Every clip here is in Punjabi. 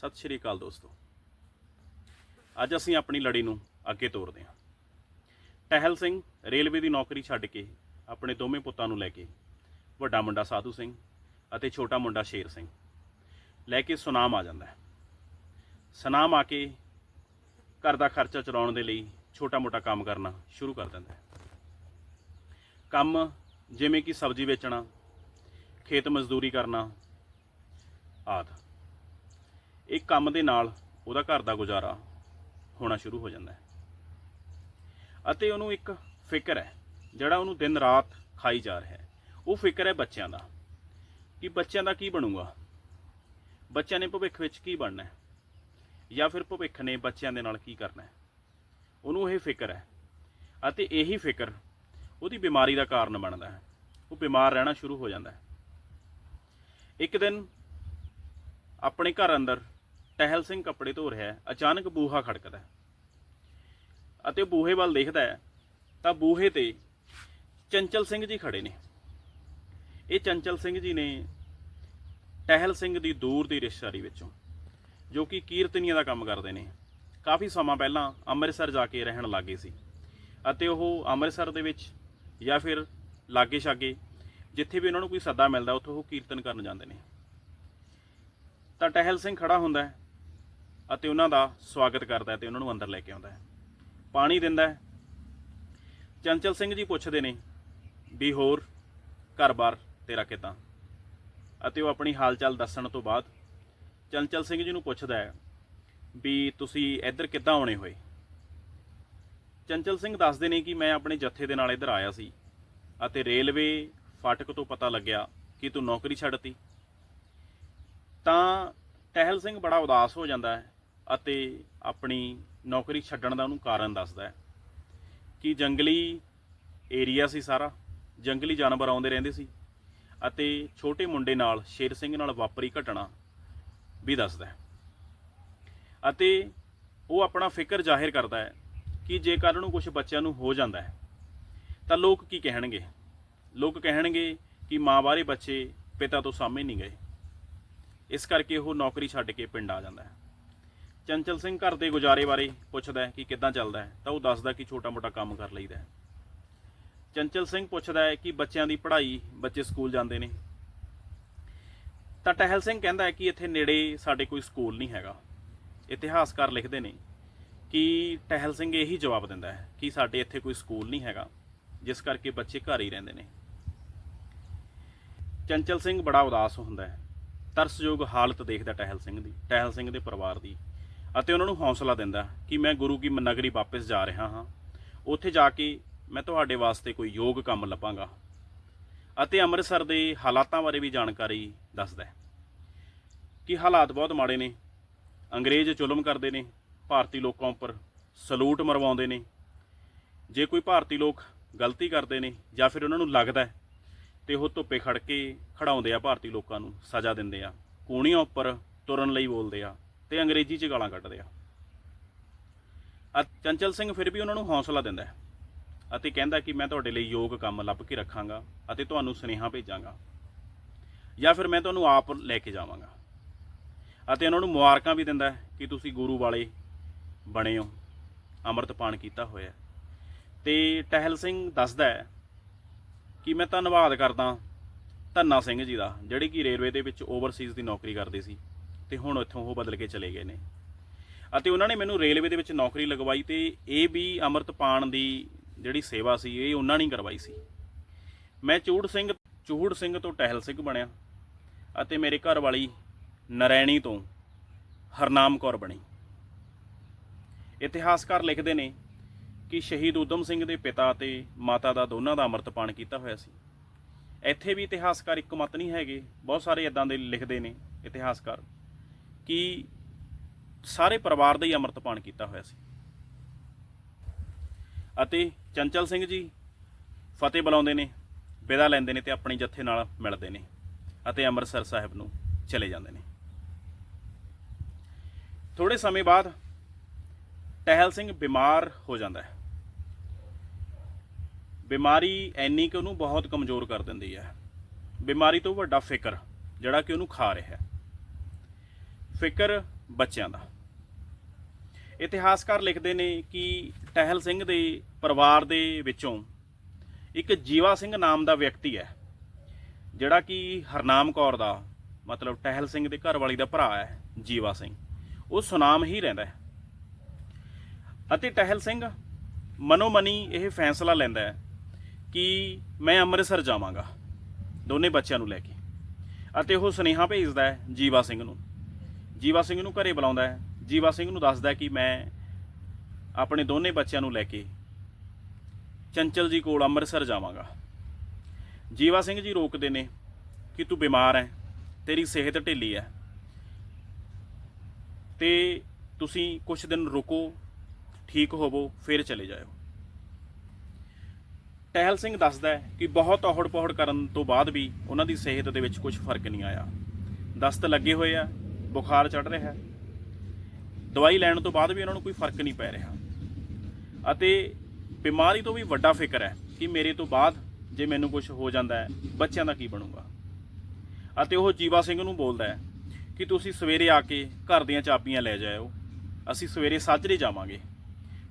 ਸਤਿ ਸ਼੍ਰੀ ਅਕਾਲ ਦੋਸਤੋ। ਅੱਜ ਅਸੀਂ ਆਪਣੀ ਲੜੀ ਨੂੰ ਅੱਗੇ ਤੋਰਦੇ ਹਾਂ। ਟਹਿਲ ਸਿੰਘ ਰੇਲਵੇ ਦੀ ਨੌਕਰੀ ਛੱਡ ਕੇ ਆਪਣੇ ਦੋਵੇਂ ਪੁੱਤਾਂ ਨੂੰ ਲੈ ਕੇ ਵੱਡਾ ਮੁੰਡਾ ਸਾਧੂ ਸਿੰਘ ਅਤੇ ਛੋਟਾ ਮੁੰਡਾ ਸ਼ੇਰ ਸਿੰਘ ਲੈ ਕੇ ਸੁਨਾਮ ਆ ਜਾਂਦਾ ਹੈ। ਸੁਨਾਮ ਆ ਕੇ ਘਰ ਦਾ ਖਰਚਾ ਚਲਾਉਣ ਦੇ ਲਈ ਛੋਟਾ-ਮੋਟਾ ਕੰਮ ਕਰਨਾ ਸ਼ੁਰੂ ਕਰ ਦਿੰਦਾ ਹੈ। ਕੰਮ ਜਿਵੇਂ ਕਿ ਸਬਜ਼ੀ ਵੇਚਣਾ, ਖੇਤ ਮਜ਼ਦੂਰੀ ਕਰਨਾ ਆਦਿ। ਇਹ ਕੰਮ ਦੇ ਨਾਲ ਉਹਦਾ ਘਰ ਦਾ ਗੁਜ਼ਾਰਾ ਹੋਣਾ ਸ਼ੁਰੂ ਹੋ ਜਾਂਦਾ ਹੈ। ਅਤੇ ਉਹਨੂੰ ਇੱਕ ਫਿਕਰ ਹੈ, ਜਿਹੜਾ ਉਹਨੂੰ ਦਿਨ ਰਾਤ ਖਾਈ ਜਾ ਰਿਹਾ ਹੈ। ਉਹ ਫਿਕਰ ਹੈ ਬੱਚਿਆਂ ਦਾ, ਕਿ ਬੱਚਿਆਂ ਦਾ ਕੀ ਬਣੂਗਾ? ਬੱਚਿਆਂ ਨੇ ਭਵਿੱਖ ਵਿੱਚ ਕੀ ਬਣਨਾ ਹੈ? ਜਾਂ ਫਿਰ ਭਵਿੱਖ ਨੇ ਬੱਚਿਆਂ ਦੇ ਨਾਲ ਕੀ ਕਰਨਾ ਹੈ? ਉਹਨੂੰ ਇਹ ਫਿਕਰ ਹੈ ਅਤੇ ਇਹੀ ਫਿਕਰ ਉਹਦੀ ਬਿਮਾਰੀ ਦਾ ਕਾਰਨ ਬਣਦਾ ਹੈ। ਉਹ ਬਿਮਾਰ ਰਹਿਣਾ ਸ਼ੁਰੂ ਹੋ ਜਾਂਦਾ ਹੈ। ਇੱਕ ਦਿਨ ਆਪਣੇ ਘਰ ਅੰਦਰ ਟਹਿਲ ਸਿੰਘ ਕੱਪੜੇ ਧੋ ਰਿਹਾ ਹੈ, ਅਚਾਨਕ ਬੂਹਾ ਖੜਕਦਾ ਹੈ। ਅਤੇ ਬੂਹੇ ਵੱਲ ਦੇਖਦਾ ਹੈ, ਤਾਂ ਬੂਹੇ ਤੇ ਚੰਚਲ ਸਿੰਘ ਜੀ ਖੜੇ ਨੇ। ਇਹ ਚੰਚਲ ਸਿੰਘ ਜੀ ਨੇ ਟਹਿਲ ਸਿੰਘ ਦੀ ਦੂਰ ਦੀ ਰਿਸ਼ਤੇਦਾਰੀ ਵਿੱਚੋਂ, ਜੋ ਕਿ ਕੀਰਤਨੀਆਂ ਦਾ ਕੰਮ ਕਰਦੇ ਨੇ, ਕਾਫੀ ਸਮਾਂ ਪਹਿਲਾਂ ਅੰਮ੍ਰਿਤਸਰ ਜਾ ਕੇ ਰਹਿਣ ਲੱਗੇ ਸੀ। ਅਤੇ ਉਹ ਅੰਮ੍ਰਿਤਸਰ ਦੇ ਵਿੱਚ ਜਾਂ ਫਿਰ ਲਾਗੇ ਛਾਗੇ, ਜਿੱਥੇ ਵੀ ਉਹਨਾਂ ਨੂੰ ਕੋਈ ਸੱਦਾ ਮਿਲਦਾ, ਉੱਥੇ ਉਹ ਕੀਰਤਨ ਕਰਨ ਜਾਂਦੇ ਨੇ। ਤਾਂ ਟਹਿਲ ਸਿੰਘ ਖੜਾ ਹੁੰਦਾ ਹੈ ਅਤੇ ਉਹਨਾਂ ਦਾ ਸਵਾਗਤ ਕਰਦਾ ਹੈ ਤੇ ਉਹਨਾਂ ਨੂੰ ਅੰਦਰ ਲੈ ਕੇ ਆਉਂਦਾ ਹੈ। ਪਾਣੀ ਦਿੰਦਾ ਹੈ। ਚੰਚਲ ਸਿੰਘ ਜੀ ਪੁੱਛਦੇ ਨੇ, ਵੀ ਹੋਰ ਘਰ-ਬਾਰ ਤੇਰਾ ਕਿਦਾਂ? ਅਤੇ ਉਹ ਆਪਣੀ ਹਾਲਚਾਲ ਦੱਸਣ ਤੋਂ ਬਾਅਦ ਚੰਚਲ ਸਿੰਘ ਜੀ ਨੂੰ ਪੁੱਛਦਾ ਹੈ, ਵੀ ਤੁਸੀਂ ਇੱਧਰ ਕਿੱਦਾਂ ਆਉਣੇ ਹੋਏ? ਚੰਚਲ ਸਿੰਘ ਦੱਸਦੇ ਨੇ ਕਿ ਮੈਂ ਆਪਣੇ ਜੱਥੇ ਦੇ ਨਾਲ ਇੱਧਰ ਆਇਆ ਸੀ ਅਤੇ ਰੇਲਵੇ ਫਾਟਕ ਤੋਂ ਪਤਾ ਲੱਗਿਆ ਕਿ ਤੂੰ ਨੌਕਰੀ ਛੱਡਤੀ। ਤਾਂ ਟਹਿਲ ਸਿੰਘ ਬੜਾ ਉਦਾਸ ਹੋ ਜਾਂਦਾ ਹੈ ਅਤੇ ਆਪਣੀ ਨੌਕਰੀ ਛੱਡਣ ਦਾ ਉਹਨੂੰ ਕਾਰਨ ਦੱਸਦਾ ਹੈ ਕਿ ਜੰਗਲੀ ਏਰੀਆ ਸੀ ਸਾਰਾ, ਜੰਗਲੀ ਜਾਨਵਰ ਆਉਂਦੇ ਰਹਿੰਦੇ ਸੀ ਅਤੇ ਛੋਟੇ ਮੁੰਡੇ ਨਾਲ ਸ਼ੇਰ ਸਿੰਘ ਨਾਲ ਵਾਪਰੀ ਘਟਨਾ ਵੀ ਦੱਸਦਾ ਹੈ। ਅਤੇ ਉਹ ਆਪਣਾ ਫਿਕਰ ਜ਼ਾਹਿਰ ਕਰਦਾ ਹੈ ਕਿ ਜੇ ਕੱਲ੍ਹ ਨੂੰ ਕੁਝ ਬੱਚਿਆਂ ਨੂੰ ਹੋ ਜਾਂਦਾ ਹੈ, ਤਾਂ ਲੋਕ ਕੀ ਕਹਿਣਗੇ? ਲੋਕ ਕਹਿਣਗੇ ਕਿ ਮਾਂ ਬਾਰੇ ਬੱਚੇ ਪਿਤਾ ਤੋਂ ਸਾਹਮਣੇ ਨਹੀਂ ਗਏ। ਇਸ ਕਰਕੇ ਉਹ ਨੌਕਰੀ ਛੱਡ ਕੇ ਪਿੰਡ ਆ ਜਾਂਦਾ ਹੈ। ਚੰਚਲ ਸਿੰਘ ਘਰ ਦੇ ਗੁਜ਼ਾਰੇ ਬਾਰੇ ਪੁੱਛਦਾ ਹੈ ਕਿ ਕਿੱਦਾਂ ਚੱਲਦਾ ਹੈ, ਤਾਂ ਉਹ ਦੱਸਦਾ ਕਿ ਛੋਟਾ-ਮੋਟਾ ਕੰਮ ਕਰ ਲਈਦਾ ਹੈ। ਚੰਚਲ ਸਿੰਘ ਪੁੱਛਦਾ ਹੈ ਕਿ ਬੱਚਿਆਂ ਦੀ ਪੜ੍ਹਾਈ ਬੱਚੇ ਸਕੂਲ ਜਾਂਦੇ ਨੇ। ਤਾਂ ਟਹਿਲ ਸਿੰਘ ਕਹਿੰਦਾ ਹੈ ਕਿ ਇੱਥੇ ਨੇੜੇ ਸਾਡੇ ਕੋਈ ਸਕੂਲ ਨਹੀਂ ਹੈਗਾ। ਇਤਿਹਾਸਕਾਰ ਲਿਖਦੇ ਨੇ ਕਿ ਟਹਿਲ ਸਿੰਘ ਇਹੀ ਜਵਾਬ ਦਿੰਦਾ ਹੈ ਕਿ ਸਾਡੇ ਇੱਥੇ ਕੋਈ ਸਕੂਲ ਨਹੀਂ ਹੈਗਾ, ਜਿਸ ਕਰਕੇ ਬੱਚੇ ਘਰ ਹੀ ਰਹਿੰਦੇ ਨੇ। ਚੰਚਲ ਸਿੰਘ ਬੜਾ ਉਦਾਸ ਹੁੰਦਾ ਹੈ। ਤਰਸਯੋਗ ਹਾਲਤ ਦੇਖਦਾ ਟਹਿਲ ਸਿੰਘ ਦੀ, ਟਹਿਲ ਸਿੰਘ ਦੇ ਪਰਿਵਾਰ ਦੀ। ਅਤੇ ਉਹਨਾਂ ਨੂੰ ਹੌਸਲਾ ਦਿੰਦਾ ਕਿ ਮੈਂ ਗੁਰੂ ਕੀ ਨਗਰੀ ਵਾਪਸ ਜਾ ਰਿਹਾ ਹਾਂ। ਉੱਥੇ ਜਾ ਕੇ ਮੈਂ ਤੁਹਾਡੇ ਵਾਸਤੇ ਕੋਈ ਯੋਗ ਕੰਮ ਲੱਭਾਂਗਾ। ਅਤੇ ਅੰਮ੍ਰਿਤਸਰ ਦੇ ਹਾਲਾਤਾਂ ਬਾਰੇ ਵੀ ਜਾਣਕਾਰੀ ਦੱਸਦਾ ਹੈ ਕਿ ਹਾਲਾਤ ਬਹੁਤ ਮਾੜੇ ਨੇ। ਅੰਗਰੇਜ਼ ਜ਼ੁਲਮ ਕਰਦੇ ਨੇ, ਭਾਰਤੀ ਲੋਕਾਂ ਉੱਪਰ ਸਲੂਟ ਮਰਵਾਉਂਦੇ ਨੇ। ਜੇ ਕੋਈ ਭਾਰਤੀ ਲੋਕ ਗਲਤੀ ਕਰਦੇ ਨੇ ਜਾਂ ਫਿਰ ਉਹਨਾਂ ਨੂੰ ਲੱਗਦਾ ਹੈ ਤੇ ਉਹ ਧੁੱਪੇ ਖੜ ਕੇ ਖੜਾਉਂਦੇ ਆ ਭਾਰਤੀ ਲੋਕਾਂ ਨੂੰ ਸਜ਼ਾ ਦਿੰਦੇ ਆ ਕੂਣੀਆਂ ਉੱਪਰ ਤੁਰਨ ਲਈ ਬੋਲਦੇ ਆ। ਤੇ ਅੰਗਰੇਜ਼ੀ 'ਚ ਗਾਲਾਂ ਕੱਢਦੇ ਆ। ਅ ਚੰਚਲ ਸਿੰਘ ਫਿਰ ਵੀ ਉਹਨਾਂ ਨੂੰ ਹੌਸਲਾ ਦਿੰਦਾ ਹੈ ਅਤੇ ਕਹਿੰਦਾ ਕਿ ਮੈਂ ਤੁਹਾਡੇ ਲਈ ਯੋਗ ਕੰਮ ਲੱਭ ਕੇ ਰੱਖਾਂਗਾ ਅਤੇ ਤੁਹਾਨੂੰ ਸੁਨੇਹਾ ਭੇਜਾਂਗਾ ਜਾਂ ਫਿਰ ਮੈਂ ਤੁਹਾਨੂੰ ਆਪ ਲੈ ਕੇ ਜਾਵਾਂਗਾ। ਅਤੇ ਉਹਨਾਂ ਨੂੰ ਮੁਬਾਰਕਾਂ ਵੀ ਦਿੰਦਾ ਹੈ ਕਿ ਤੁਸੀਂ ਗੁਰੂ ਵਾਲੇ ਬਣੇ ਹੋ ਅੰਮ੍ਰਿਤਪਾਨ ਕੀਤਾ ਹੋਇਆ ਹੈ। ਤੇ ਟਹਿਲ ਸਿੰਘ ਦੱਸਦਾ ਹੈ ਕਿ ਮੈਂ ਧੰਨਵਾਦ ਕਰਦਾ ਧੰਨਾ ਸਿੰਘ ਜੀ ਦਾ, ਜਿਹੜੇ ਕਿ ਰੇਲਵੇ ਦੇ ਵਿੱਚ ਓਵਰਸੀਜ਼ ਦੀ ਨੌਕਰੀ ਕਰਦੇ ਸੀ। ਤੇ ਹੁਣ ਇੱਥੋਂ ਉਹ ਬਦਲ ਕੇ ਚਲੇ ਗਏ ਨੇ। ਅਤੇ ਉਹਨਾਂ ਨੇ ਮੈਨੂੰ ਰੇਲਵੇ ਦੇ ਵਿੱਚ ਨੌਕਰੀ ਲਗਵਾਈ ਤੇ ਇਹ ਵੀ ਅੰਮ੍ਰਿਤਪਾਨ ਦੀ ਜਿਹੜੀ ਸੇਵਾ ਸੀ, ਇਹ ਉਹਨਾਂ ਨੇ ਕਰਵਾਈ ਸੀ। ਮੈਂ ਚੂੜ ਸਿੰਘ ਚੂੜ ਸਿੰਘ ਤੋਂ ਟਹਿਲ ਸਿੰਘ ਬਣਿਆ ਅਤੇ ਮੇਰੇ ਘਰ ਵਾਲੀ ਨਰੈਣੀ ਤੋਂ ਹਰਨਾਮ ਕੌਰ ਬਣੀ। ਇਤਿਹਾਸਕਾਰ ਲਿਖਦੇ ਨੇ ਕਿ ਸ਼ਹੀਦ ਊਧਮ ਸਿੰਘ ਦੇ ਪਿਤਾ ਤੇ ਮਾਤਾ ਦਾ ਦੋਨਾਂ ਦਾ ਅੰਮ੍ਰਿਤਪਾਨ ਕੀਤਾ ਹੋਇਆ ਸੀ। ਇੱਥੇ ਵੀ ਇਤਿਹਾਸਕਾਰ ਇੱਕ ਮਤ ਨਹੀਂ ਹੈਗੇ, ਬਹੁਤ ਸਾਰੇ ਇਦਾਂ ਦੇ ਲਿਖਦੇ ਨੇ ਇਤਿਹਾਸਕਾਰ। ਕਿ ਸਾਰੇ ਪਰਿਵਾਰ ਦਾ ਹੀ ਅੰਮ੍ਰਿਤਪਾਨ ਕੀਤਾ ਹੋਇਆ ਸੀ। ਅਤੇ ਚੰਚਲ ਸਿੰਘ ਜੀ ਫਤਿਹ ਬੁਲਾਉਂਦੇ ਨੇ, ਵਿਦਾ ਲੈਂਦੇ ਨੇ ਤੇ ਆਪਣੇ ਜੱਥੇ ਨਾਲ ਮਿਲਦੇ ਨੇ ਅਤੇ ਅੰਮ੍ਰਿਤਸਰ ਸਾਹਿਬ ਨੂੰ ਚਲੇ ਜਾਂਦੇ ਨੇ। ਥੋੜੇ ਸਮੇਂ ਬਾਅਦ ਟਹਿਲ ਸਿੰਘ ਬਿਮਾਰ ਹੋ ਜਾਂਦਾ ਹੈ। ਬਿਮਾਰੀ ਐਨੀ ਕਿ ਉਹਨੂੰ ਬਹੁਤ ਕਮਜ਼ੋਰ ਕਰ ਦਿੰਦੀ ਹੈ। ਬਿਮਾਰੀ ਤੋਂ ਵੱਡਾ ਫਿਕਰ ਜਿਹੜਾ ਕਿ ਉਹਨੂੰ ਖਾ ਰਿਹਾ ਹੈ। ਫਿਕਰ ਬੱਚਿਆਂ ਦਾ। ਇਤਿਹਾਸਕਾਰ ਲਿਖਦੇ ਨੇ ਕਿ ਟਹਿਲ ਸਿੰਘ ਦੇ ਪਰਿਵਾਰ ਦੇ ਵਿੱਚੋਂ ਇੱਕ ਜੀਵਾ ਸਿੰਘ ਨਾਮ ਦਾ ਵਿਅਕਤੀ ਹੈ, ਜਿਹੜਾ ਕਿ ਹਰਨਾਮ ਕੌਰ ਦਾ, ਮਤਲਬ ਟਹਿਲ ਸਿੰਘ ਦੇ ਘਰ ਵਾਲੀ ਦਾ ਭਰਾ ਹੈ, ਜੀਵਾ ਸਿੰਘ। ਉਹ ਸੁਨਾਮ ਹੀ ਰਹਿੰਦਾ ਹੈ। ਅਤੇ ਟਹਿਲ ਸਿੰਘ ਮਨੋਮਨੀ ਇਹ ਫੈਸਲਾ ਲੈਂਦਾ ਹੈ ਕਿ ਮੈਂ ਅੰਮ੍ਰਿਤਸਰ ਜਾਵਾਂਗਾ, ਦੋਨੇ ਬੱਚਿਆਂ ਨੂੰ ਲੈ ਕੇ। ਅਤੇ ਉਹ ਸੁਨੇਹਾ ਭੇਜਦਾ ਹੈ ਜੀਵਾ ਸਿੰਘ ਨੂੰ। ਜੀਵਾ ਸਿੰਘ ਨੂੰ ਘਰੇ ਬੁਲਾਉਂਦਾ ਹੈ। ਜੀਵਾ ਸਿੰਘ ਨੂੰ ਦੱਸਦਾ ਕਿ ਮੈਂ ਆਪਣੇ ਦੋਨੇ ਬੱਚਿਆਂ ਨੂੰ ਲੈ ਕੇ ਚੰਚਲ ਜੀ ਕੋਲ ਅੰਮ੍ਰਿਤਸਰ ਜਾਵਾਂਗਾ। ਜੀਵਾ ਸਿੰਘ ਜੀ ਰੋਕਦੇ ਨੇ ਕਿ ਤੂੰ ਬਿਮਾਰ ਹੈ, ਤੇਰੀ ਸਿਹਤ ਢਿੱਲੀ ਹੈ। ਤੇ ਤੁਸੀਂ ਕੁਝ ਦਿਨ ਰੁਕੋ, ਠੀਕ ਹੋਵੋ, ਫਿਰ ਚਲੇ ਜਾਇਓ। ਟਹਿਲ ਸਿੰਘ ਦੱਸਦਾ ਹੈ ਕਿ ਬਹੁਤ ਔਹੜ ਪੌਹੜ ਕਰਨ ਤੋਂ ਬਾਅਦ ਵੀ ਉਹਨਾਂ ਦੀ ਸਿਹਤ ਦੇ ਵਿੱਚ ਕੁਝ ਫ਼ਰਕ ਨਹੀਂ ਆਇਆ। ਦਸਤ ਲੱਗੇ ਹੋਏ ਆ ਬੁਖਾਰ ਚੜ ਰਿਹਾ ਦਵਾਈ ਲੈਣ ਤੋਂ ਬਾਅਦ ਵੀ ਉਹਨਾਂ ਨੂੰ ਕੋਈ ਫ਼ਰਕ ਨਹੀਂ ਪੈ ਰਿਹਾ। ਅਤੇ ਬਿਮਾਰੀ ਤੋਂ ਵੀ ਵੱਡਾ ਫਿਕਰ ਹੈ ਕਿ ਮੇਰੇ ਤੋਂ ਬਾਅਦ ਜੇ ਮੈਨੂੰ ਕੁਝ ਹੋ ਜਾਂਦਾ ਹੈ, ਬੱਚਿਆਂ ਦਾ ਕੀ ਬਣੂਗਾ। ਅਤੇ ਉਹ ਜੀਵਾ ਸਿੰਘ ਨੂੰ ਬੋਲਦਾ ਹੈ ਕਿ ਤੁਸੀਂ ਸਵੇਰੇ ਆ ਕੇ ਘਰ ਦੀਆਂ ਚਾਬੀਆਂ ਲੈ ਜਾਇਓ। ਅਸੀਂ ਸਵੇਰੇ ਸਾਜਰੇ ਜਾਵਾਂਗੇ।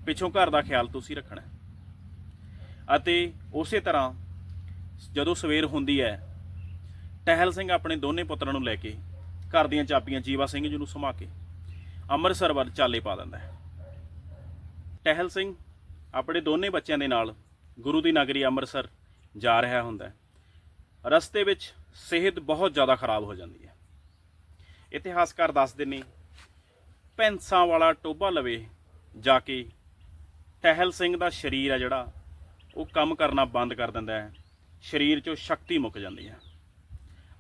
ਪਿੱਛੋਂ ਘਰ ਦਾ ਖਿਆਲ ਤੁਸੀਂ ਰੱਖਣਾ ਅਤੇ ਉਸੇ ਤਰ੍ਹਾਂ ਜਦੋਂ ਸਵੇਰ ਹੁੰਦੀ ਹੈ, ਟਹਿਲ ਸਿੰਘ ਆਪਣੇ ਦੋਨੇ ਪੁੱਤਰਾਂ ਨੂੰ ਲੈ ਕੇ ਘਰ ਦੀਆਂ ਚਾਬੀਆਂ ਜੀਵਾ ਸਿੰਘ ਜੀ ਨੂੰ ਸਮਾ ਕੇ ਅੰਮ੍ਰਿਤਸਰ ਵੱਲ ਚਾਲੇ ਪਾ ਦਿੰਦਾ ਹੈ। ਟਹਿਲ ਸਿੰਘ ਆਪਣੇ ਦੋਨੇ ਬੱਚਿਆਂ ਦੇ ਨਾਲ ਗੁਰੂ ਦੀ ਨਗਰੀ ਅੰਮ੍ਰਿਤਸਰ ਜਾ ਰਿਹਾ ਹੁੰਦਾ ਹੈ। ਰਸਤੇ ਵਿੱਚ ਸਿਹਤ ਬਹੁਤ ਜ਼ਿਆਦਾ ਖਰਾਬ ਹੋ ਜਾਂਦੀ ਹੈ। ਇਤਿਹਾਸਕਾਰ ਦੱਸਦੇ ਨੇ ਪੈਂਸਾਂ ਵਾਲਾ ਟੋਭਾ ਲਵੇ ਜਾ ਕੇ ਟਹਿਲ ਸਿੰਘ ਦਾ ਸਰੀਰ ਹੈ ਜਿਹੜਾ, ਉਹ ਕੰਮ ਕਰਨਾ ਬੰਦ ਕਰ ਦਿੰਦਾ ਹੈ। ਸਰੀਰ 'ਚੋਂ ਸ਼ਕਤੀ ਮੁੱਕ ਜਾਂਦੀ ਹੈ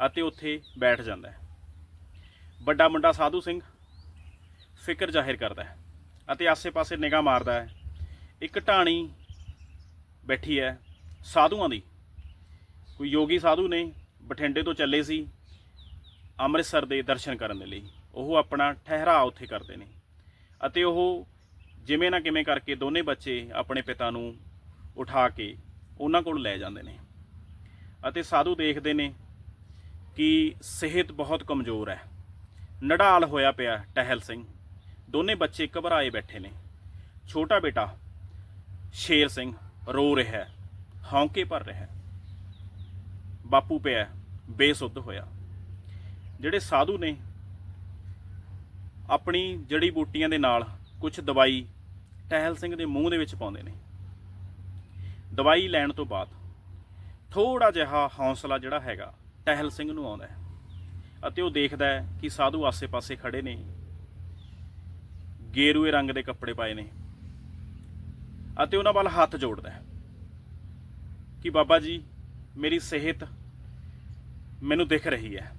ਅਤੇ ਉੱਥੇ ਬੈਠ ਜਾਂਦਾ ਹੈ। ਵੱਡਾ ਮੁੰਡਾ ਸਾਧੂ ਸਿੰਘ ਫਿਕਰ ਜ਼ਾਹਿਰ ਕਰਦਾ ਹੈ ਅਤੇ ਆਸੇ-ਪਾਸੇ ਨਿਗਾਹ ਮਾਰਦਾ ਹੈ। ਇੱਕ ਢਾਣੀ ਬੈਠੀ ਹੈ ਸਾਧੂਆਂ ਦੀ। ਕੋਈ ਯੋਗੀ ਸਾਧੂ ਨੇ ਬਠਿੰਡੇ ਤੋਂ ਚੱਲੇ ਸੀ ਅੰਮ੍ਰਿਤਸਰ ਦੇ ਦਰਸ਼ਨ ਕਰਨ ਦੇ ਲਈ। ਉਹ ਆਪਣਾ ਠਹਿਰਾ ਉੱਥੇ ਕਰਦੇ ਨੇ ਅਤੇ ਉਹ ਜਿਵੇਂ ਨਾ ਕਿਵੇਂ ਕਰਕੇ ਦੋਨੇ ਬੱਚੇ ਆਪਣੇ ਪਿਤਾ ਨੂੰ ਉਠਾ ਕੇ ਉਹਨਾਂ ਕੋਲ ਲੈ ਜਾਂਦੇ ਨੇ ਅਤੇ ਸਾਧੂ ਦੇਖਦੇ ਨੇ ਕਿ ਸਿਹਤ ਬਹੁਤ ਕਮਜ਼ੋਰ ਹੈ। ਨਡਾਲ ਹੋਇਆ ਪਿਆ ਟਹਿਲ ਸਿੰਘ। ਦੋਨੇ ਬੱਚੇ ਘਬਰਾਏ ਬੈਠੇ ਨੇ। ਛੋਟਾ ਬੇਟਾ ਸ਼ੇਰ ਸਿੰਘ ਰੋ ਰਿਹਾ ਹੈ, ਹੌਂਕੇ ਭਰ ਰਿਹਾ ਹੈ। ਬਾਪੂ ਪਿਆ ਬੇਸੁੱਧ ਹੋਇਆ। ਜਿਹੜੇ ਸਾਧੂ ਨੇ ਆਪਣੀ ਜੜੀ ਬੂਟੀਆਂ ਦੇ ਨਾਲ ਕੁਝ ਦਵਾਈ ਟਹਿਲ ਸਿੰਘ ਦੇ ਮੂੰਹ ਦੇ ਵਿੱਚ ਪਾਉਂਦੇ ਨੇ। ਦਵਾਈ ਲੈਣ ਤੋਂ ਬਾਅਦ ਥੋੜਾ ਜਿਹਾ ਹੌਸਲਾ ਜਿਹੜਾ ਹੈਗਾ ਟਹਿਲ ਸਿੰਘ ਨੂੰ ਆਉਂਦਾ ਹੈ। ਅਤੇ ਉਹ ਦੇਖਦਾ ਹੈ ਕਿ ਸਾਧੂ ਆਸੇ-ਪਾਸੇ ਖੜੇ ਨੇ। ਗੇਰੂਏ ਰੰਗ ਦੇ ਕੱਪੜੇ ਪਾਏ ਨੇ ਅਤੇ ਉਹਨਾਂ ਵੱਲ ਹੱਥ ਜੋੜਦਾ ਹੈ ਕਿ ਬਾਬਾ ਜੀ, ਮੇਰੀ ਸਿਹਤ ਮੈਨੂੰ ਦਿਖ ਰਹੀ ਹੈ।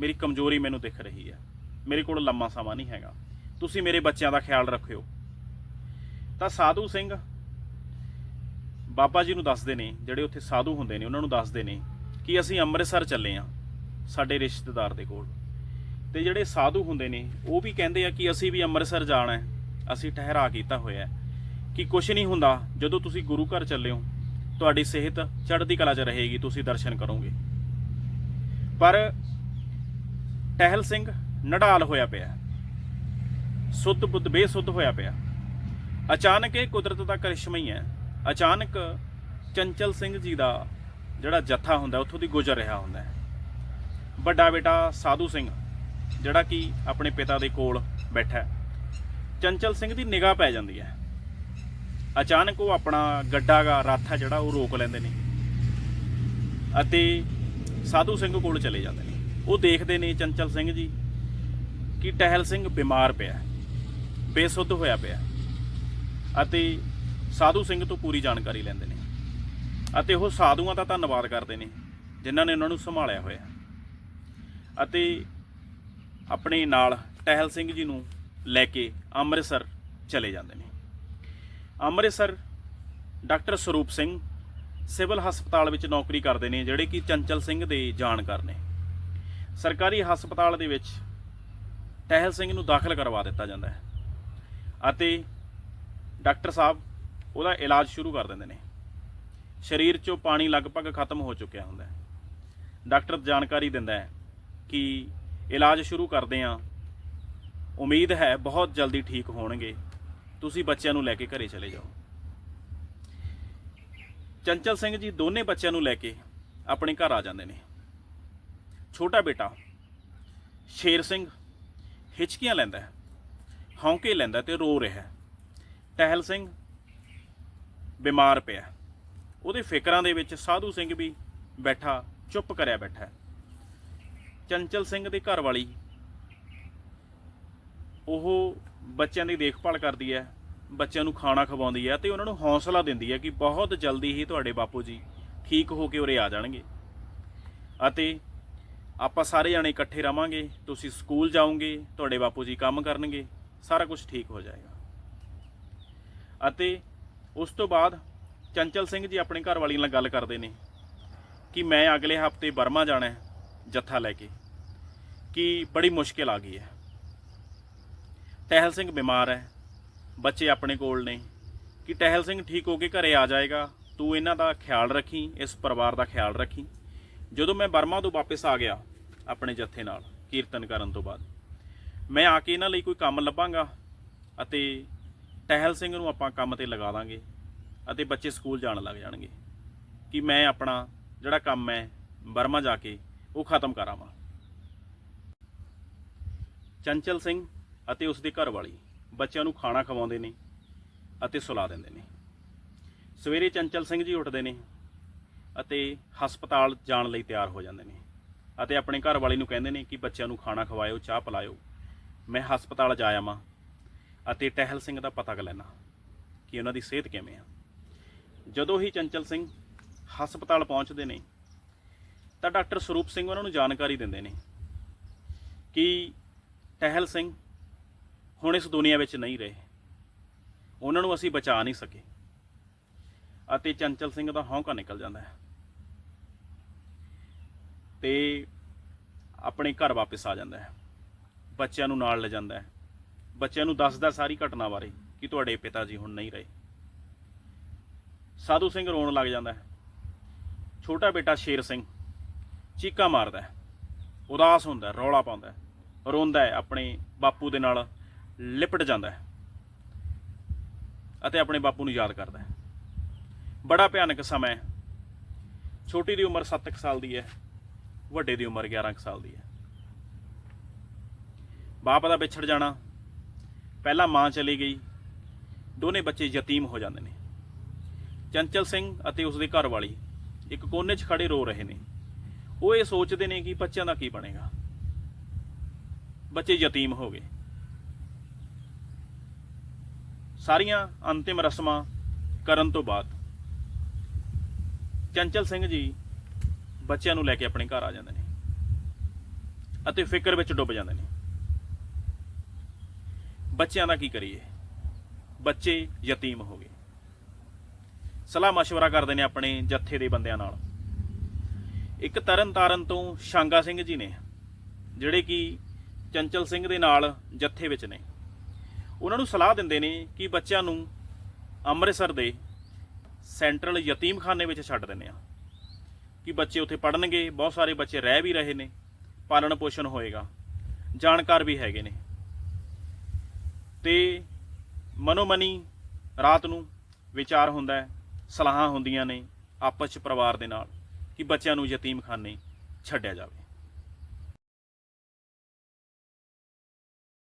ਮੇਰੀ ਕਮਜ਼ੋਰੀ ਮੈਨੂੰ ਦਿਖ ਰਹੀ ਹੈ। ਮੇਰੇ ਕੋਲ ਲੰਮਾ ਸਮਾਂ ਨਹੀਂ ਹੈਗਾ। ਤੁਸੀਂ ਮੇਰੇ ਬੱਚਿਆਂ ਦਾ ਖਿਆਲ ਰੱਖਿਓ। ਤਾਂ ਸਾਧੂ ਸਿੰਘ ਬਾਬਾ ਜੀ ਨੂੰ ਦੱਸਦੇ ਨੇ, ਜਿਹੜੇ ਉੱਥੇ ਸਾਧੂ ਹੁੰਦੇ ਨੇ, ਉਹਨਾਂ ਨੂੰ ਦੱਸਦੇ ਨੇ ਕਿ ਅਸੀਂ ਅੰਮ੍ਰਿਤਸਰ ਚੱਲੇ ਆ ਸਾਡੇ ਰਿਸ਼ਤੇਦਾਰ ਦੇ ਕੋਲ। ਤੇ ਜਿਹੜੇ ਸਾਧੂ ਹੁੰਦੇ ਨੇ, ਉਹ ਵੀ ਕਹਿੰਦੇ ਆ ਕਿ ਅਸੀਂ ਵੀ ਅੰਮ੍ਰਿਤਸਰ ਜਾਣਾ ਹੈ। ਅਸੀਂ ਠਹਿਰਾ ਕੀਤਾ ਹੋਇਆ ਹੈ ਕਿ ਕੁਝ ਨਹੀਂ ਹੁੰਦਾ, ਜਦੋਂ ਤੁਸੀਂ ਗੁਰੂ ਘਰ ਚੱਲੇ ਹੋ, ਤੁਹਾਡੀ ਸਿਹਤ ਚੜ੍ਹਦੀ ਕਲਾ 'ਚ ਰਹੇਗੀ, ਤੁਸੀਂ ਦਰਸ਼ਨ ਕਰੋਗੇ। ਪਰ ਟਹਿਲ ਸਿੰਘ ਨਡਾਲ ਹੋਇਆ ਪਿਆ ਸੁੱਧ ਬੁੱਧ, ਬੇਸੁੱਧ ਹੋਇਆ ਪਿਆ। ਅਚਾਨਕ ਇਹ ਕੁਦਰਤ ਦਾ ਕਰਿਸ਼ਮਾ ਹੀ ਹੈ। ਅਚਾਨਕ ਚੰਚਲ ਸਿੰਘ ਜੀ ਦਾ ਜਿਹੜਾ ਜੱਥਾ ਹੁੰਦਾ, ਉੱਥੋਂ ਦੀ ਗੁਜ਼ਰ ਰਿਹਾ ਹੁੰਦਾ ਹੈ। ਵੱਡਾ ਬੇਟਾ ਸਾਧੂ ਸਿੰਘ, ਜਿਹੜਾ ਕਿ ਆਪਣੇ ਪਿਤਾ ਦੇ ਕੋਲ ਬੈਠਾ ਹੈ। ਚੰਚਲ ਸਿੰਘ ਦੀ ਨਿਗਾਹ ਪੈ ਜਾਂਦੀ ਹੈ। ਅਚਾਨਕ ਉਹ ਆਪਣਾ ਗੱਡਾ ਦਾ ਰੱਥ ਹੈ ਜਿਹੜਾ ਉਹ ਰੋਕ ਲੈਂਦੇ ਨੇ ਅਤੇ ਸਾਧੂ ਸਿੰਘ ਕੋਲ ਚਲੇ ਜਾਂਦੇ ਨੇ। ਉਹ ਦੇਖਦੇ ਨੇ ਚੰਚਲ ਸਿੰਘ ਜੀ ਕਿ ਟਹਿਲ ਸਿੰਘ ਬਿਮਾਰ ਪਿਆ ਬੇਸੁੱਧ ਹੋਇਆ ਪਿਆ ਅਤੇ ਸਾਧੂ ਸਿੰਘ ਤੋਂ ਪੂਰੀ ਜਾਣਕਾਰੀ ਲੈਂਦੇ ਨੇ। ਅਤੇ ਉਹ ਸਾਧੂਆਂ ਦਾ ਧੰਨਵਾਦ ਕਰਦੇ ਨੇ, ਜਿਨ੍ਹਾਂ ਨੇ ਉਹਨਾਂ ਨੂੰ ਸੰਭਾਲਿਆ ਹੋਇਆ ਅਤੇ ਆਪਣੇ ਨਾਲ ਟਹਿਲ ਸਿੰਘ ਜੀ ਨੂੰ ਲੈ ਕੇ ਅੰਮ੍ਰਿਤਸਰ ਚਲੇ ਜਾਂਦੇ ਨੇ। ਅੰਮ੍ਰਿਤਸਰ ਡਾਕਟਰ ਸਰੂਪ ਸਿੰਘ ਸਿਵਲ ਹਸਪਤਾਲ ਵਿੱਚ ਨੌਕਰੀ ਕਰਦੇ ਨੇ, ਜਿਹੜੇ ਕਿ ਚੰਚਲ ਸਿੰਘ ਦੇ ਜਾਣਕਾਰ ਨੇ। ਸਰਕਾਰੀ ਹਸਪਤਾਲ ਦੇ ਵਿੱਚ ਟਹਿਲ ਸਿੰਘ ਨੂੰ ਦਾਖਲ ਕਰਵਾ ਦਿੱਤਾ ਜਾਂਦਾ ਹੈ ਅਤੇ ਡਾਕਟਰ ਸਾਹਿਬ ਉਹਦਾ ਇਲਾਜ ਸ਼ੁਰੂ ਕਰ ਦਿੰਦੇ ਨੇ। ਸਰੀਰ 'ਚੋਂ ਪਾਣੀ ਲਗਭਗ ਖਤਮ ਹੋ ਚੁੱਕਿਆ ਹੁੰਦਾ ਹੈ। ਡਾਕਟਰ ਜਾਣਕਾਰੀ ਦਿੰਦਾ ਹੈ ਕਿ ਇਲਾਜ ਸ਼ੁਰੂ ਕਰਦੇ ਹਾਂ। ਉਮੀਦ ਹੈ ਬਹੁਤ ਜਲਦੀ ਠੀਕ ਹੋਣਗੇ। ਤੁਸੀਂ ਬੱਚਿਆਂ ਨੂੰ ਲੈ ਕੇ ਘਰੇ ਚਲੇ ਜਾਓ। ਚੰਚਲ ਸਿੰਘ ਜੀ ਦੋਨੇ ਬੱਚਿਆਂ ਨੂੰ ਲੈ ਕੇ ਆਪਣੇ ਘਰ ਆ ਜਾਂਦੇ ਨੇ। ਛੋਟਾ ਬੇਟਾ ਸ਼ੇਰ ਸਿੰਘ ਹਿਚਕੀਆਂ ਲੈਂਦਾ ਹੈ, ਹੌਂਕੇ ਲੈਂਦਾ ਤੇ ਰੋ ਰਿਹਾ ਹੈ। ਟਹਿਲ ਸਿੰਘ ਬਿਮਾਰ ਪਿਆ ਉਹਦੇ ਫਿਕਰਾਂ ਦੇ ਵਿੱਚ ਸਾਧੂ ਸਿੰਘ ਵੀ ਬੈਠਾ, ਚੁੱਪ ਕਰਿਆ ਬੈਠਾ ਹੈ। ਚੰਚਲ ਸਿੰਘ ਦੇ ਘਰ ਵਾਲੀ ਉਹ ਬੱਚਿਆਂ ਦੀ ਦੇਖਭਾਲ ਕਰਦੀ ਹੈ, ਬੱਚਿਆਂ ਨੂੰ ਖਾਣਾ ਖਵਾਉਂਦੀ ਹੈ ਤੇ ਉਹਨਾਂ ਨੂੰ ਹੌਸਲਾ ਦਿੰਦੀ ਹੈ ਕਿ ਬਹੁਤ ਜਲਦੀ ਹੀ ਤੁਹਾਡੇ ਬਾਪੂ ਜੀ ਠੀਕ ਹੋ ਕੇ ਉਰੇ ਆ ਜਾਣਗੇ। ਅਤੇ ਆਪਾਂ ਸਾਰੇ ਜਾਣੇ ਇਕੱਠੇ ਰਵਾਂਗੇ, ਤੁਸੀਂ ਸਕੂਲ ਜਾਓਗੇ, ਤੁਹਾਡੇ ਬਾਪੂ ਜੀ ਕੰਮ ਕਰਨਗੇ, ਸਾਰਾ ਕੁਝ ਠੀਕ ਹੋ ਜਾਏਗਾ। ਅਤੇ ਉਸ ਤੋਂ ਬਾਅਦ ਚੰਚਲ ਸਿੰਘ ਜੀ ਆਪਣੇ ਘਰ ਵਾਲੀ ਨਾਲ ਗੱਲ ਕਰਦੇ ਨੇ ਕਿ ਮੈਂ ਅਗਲੇ ਹਫ਼ਤੇ ਬਰਮਾ ਜਾਣਾ ਹੈ ਜੱਥਾ ਲੈ ਕੇ। ਕਿ ਬੜੀ ਮੁਸ਼ਕਿਲ ਆ ਗਈ ਹੈ। ਟਹਿਲ ਸਿੰਘ ਬਿਮਾਰ ਹੈ। ਬੱਚੇ ਆਪਣੇ ਕੋਲ ਨੇ। ਕਿ ਟਹਿਲ ਸਿੰਘ ਠੀਕ ਹੋ ਕੇ ਘਰੇ ਆ ਜਾਏਗਾ, ਤੂੰ ਇਹਨਾਂ ਦਾ ਖਿਆਲ ਰੱਖੀ, ਇਸ ਪਰਿਵਾਰ ਦਾ ਖਿਆਲ ਰੱਖੀ। ਜਦੋਂ ਮੈਂ ਬਰਮਾ ਤੋਂ ਵਾਪਸ ਆ ਗਿਆ ਆਪਣੇ ਜੱਥੇ ਨਾਲ ਕੀਰਤਨ ਕਰਨ ਤੋਂ ਬਾਅਦ, ਮੈਂ ਆ ਕੇ ਇਹਨਾਂ ਲਈ ਕੋਈ ਕੰਮ ਲੱਭਾਂਗਾ ਅਤੇ ਟਹਿਲ ਸਿੰਘ ਨੂੰ ਆਪਾਂ ਕੰਮ ਤੇ ਲਗਾ ਦਾਂਗੇ ਅਤੇ ਬੱਚੇ ਸਕੂਲ ਜਾਣ ਲੱਗ ਜਾਣਗੇ। ਕਿ ਮੈਂ ਆਪਣਾ ਜਿਹੜਾ ਕੰਮ ਹੈ ਬਰਮਾ ਜਾ ਕੇ ਉਹ ਖਤਮ ਕਰਾਵਾਂ। ਚੰਚਲ ਸਿੰਘ ਅਤੇ ਉਸ ਦੀ ਘਰਵਾਲੀ ਬੱਚਿਆਂ ਨੂੰ ਖਾਣਾ ਖਵਾਉਂਦੇ ਨੇ ਅਤੇ ਸੁਲਾ ਦਿੰਦੇ ਨੇ। ਸਵੇਰੇ ਚੰਚਲ ਸਿੰਘ ਜੀ ਉੱਠਦੇ ਨੇ ਅਤੇ ਹਸਪਤਾਲ ਜਾਣ ਲਈ ਤਿਆਰ ਹੋ ਜਾਂਦੇ ਨੇ ਅਤੇ ਆਪਣੇ ਘਰਵਾਲੀ ਨੂੰ ਕਹਿੰਦੇ ਨੇ ਕਿ ਬੱਚਿਆਂ ਨੂੰ ਖਾਣਾ ਖਵਾਇਓ, ਚਾਹ ਪਿਲਾਇਓ। ਮੈਂ ਹਸਪਤਾਲ ਜਾ ਆਵਾਂ ਅਤੇ ਟਹਿਲ ਸਿੰਘ ਦਾ ਪਤਾ ਲੈਣਾ ਕਿ ਉਹਨਾਂ ਦੀ ਸਿਹਤ ਕਿਵੇਂ ਆ। ਜਦੋਂ ਹੀ ਚੰਚਲ ਸਿੰਘ ਹਸਪਤਾਲ ਪਹੁੰਚਦੇ ਨੇ ਤਾਂ ਡਾਕਟਰ ਸਰੂਪ ਸਿੰਘ ਉਹਨਾਂ ਨੂੰ ਜਾਣਕਾਰੀ ਦਿੰਦੇ ਨੇ ਕਿ ਟਹਿਲ ਸਿੰਘ ਹੁਣ ਇਸ ਦੁਨੀਆ ਵਿੱਚ ਨਹੀਂ ਰਹੇ। ਉਹਨਾਂ ਨੂੰ ਅਸੀਂ ਬਚਾ ਨਹੀਂ ਸਕੇ। ਅਤੇ ਚੰਚਲ ਸਿੰਘ ਦਾ ਹੌਂਕਾ ਨਿਕਲ ਜਾਂਦਾ ਹੈ। ਤੇ ਆਪਣੇ ਘਰ ਵਾਪਸ ਆ ਜਾਂਦਾ ਹੈ। ਬੱਚਿਆਂ ਨੂੰ ਨਾਲ ਲੈ ਜਾਂਦਾ ਹੈ। ਬੱਚਿਆਂ ਨੂੰ ਦੱਸਦਾ ਸਾਰੀ ਘਟਨਾ ਬਾਰੇ ਕਿ ਤੁਹਾਡੇ ਪਿਤਾ ਜੀ ਹੁਣ ਨਹੀਂ ਰਹੇ। ਸਾਧੂ ਸਿੰਘ ਰੋਣ ਲੱਗ ਜਾਂਦਾ ਹੈ। ਛੋਟਾ ਬੇਟਾ ਸ਼ੇਰ ਸਿੰਘ ਚੀਕਾਂ ਮਾਰਦਾ ਹੈ। ਉਦਾਸ ਹੁੰਦਾ ਰੌਲਾ ਪਾਉਂਦਾ ਹੈ। ਰੋਂਦਾ ਹੈ, ਆਪਣੇ ਬਾਪੂ ਦੇ ਨਾਲ ਲਿਪਟ ਜਾਂਦਾ ਹੈ ਅਤੇ ਆਪਣੇ ਬਾਪੂ ਨੂੰ ਯਾਦ ਕਰਦਾ ਹੈ। ਬੜਾ ਭਿਆਨਕ ਸਮਾਂ ਹੈ। ਛੋਟੀ ਦੀ ਉਮਰ 7 ਸਾਲ ਦੀ ਹੈ, ਵੱਡੇ ਦੀ ਉਮਰ 11 ਕੁ ਸਾਲ ਦੀ ਹੈ। ਬਾਪ ਦਾ ਵਿਛੜ ਜਾਣਾ, ਪਹਿਲਾਂ ਮਾਂ ਚਲੀ ਗਈ, ਦੋਨੇ ਬੱਚੇ ਯਤੀਮ ਹੋ ਜਾਂਦੇ ਨੇ। ਚੰਚਲ ਸਿੰਘ ਅਤੇ ਉਸਦੇ ਘਰ ਵਾਲੀ ਇੱਕ ਕੋਨੇ 'ਚ ਖੜੇ ਰੋ ਰਹੇ ਨੇ। ਉਹ ਇਹ ਸੋਚਦੇ ਨੇ ਕਿ ਬੱਚਿਆਂ ਦਾ ਕੀ ਬਣੇਗਾ। ਬੱਚੇ ਯਤੀਮ ਹੋ ਗਏ ਸਾਰੀਆਂ ਅੰਤਿਮ ਰਸਮਾਂ ਕਰਨ ਤੋਂ ਬਾਅਦ ਚੰਚਲ ਸਿੰਘ ਜੀ ਬੱਚਿਆਂ ਨੂੰ ਲੈ ਕੇ ਆਪਣੇ ਘਰ ਆ ਜਾਂਦੇ ਨੇ ਅਤੇ ਫਿਕਰ ਵਿੱਚ ਡੁੱਬ ਜਾਂਦੇ ਨੇ ਬੱਚਿਆਂ ਦਾ ਕੀ ਕਰੀਏ ਬੱਚੇ ਯਤੀਮ ਹੋ ਗਏ ਸਲਾਹ مشورہ ਕਰਦੇ ਨੇ ਆਪਣੇ ਜੱਥੇ ਦੇ ਬੰਦਿਆਂ ਨਾਲ ਇੱਕ ਤਰਨ ਤਾਰਨ ਤੋਂ ਸ਼ਾਂਗਾ ਸਿੰਘ ਜੀ ਨੇ ਜਿਹੜੇ ਕਿ ਚੰਚਲ ਸਿੰਘ ਦੇ ਨਾਲ ਜੱਥੇ ਵਿੱਚ ਨੇ। ਉਹਨਾਂ ਨੂੰ ਸਲਾਹ ਦਿੰਦੇ ਨੇ ਕਿ ਬੱਚਿਆਂ ਨੂੰ ਅੰਮ੍ਰਿਤਸਰ ਦੇ ਸੈਂਟਰਲ ਯਤੀਮਖਾਨੇ ਵਿੱਚ ਛੱਡ ਦਿੰਦੇ ਆ। ਕਿ ਬੱਚੇ ਉੱਥੇ ਪੜਨਗੇ ਬਹੁਤ ਸਾਰੇ ਬੱਚੇ ਰਹਿ ਵੀ ਰਹੇ ਨੇ, ਪਾਲਣ ਪੋਸ਼ਣ ਹੋਏਗਾ, ਜਾਣਕਾਰ ਵੀ ਹੈਗੇ ਨੇ। ਤੇ ਮਨੋਮਨੀ ਰਾਤ ਨੂੰ ਵਿਚਾਰ ਹੁੰਦਾ ਹੈ, ਸਲਾਹਾਂ ਹੁੰਦੀਆਂ ਨੇ ਆਪਸ ਚ ਪਰਿਵਾਰ ਦੇ ਨਾਲ ਕਿ ਬੱਚਿਆਂ ਨੂੰ ਯਤੀਮਖਾਨੇ ਛੱਡਿਆ ਜਾਵੇ।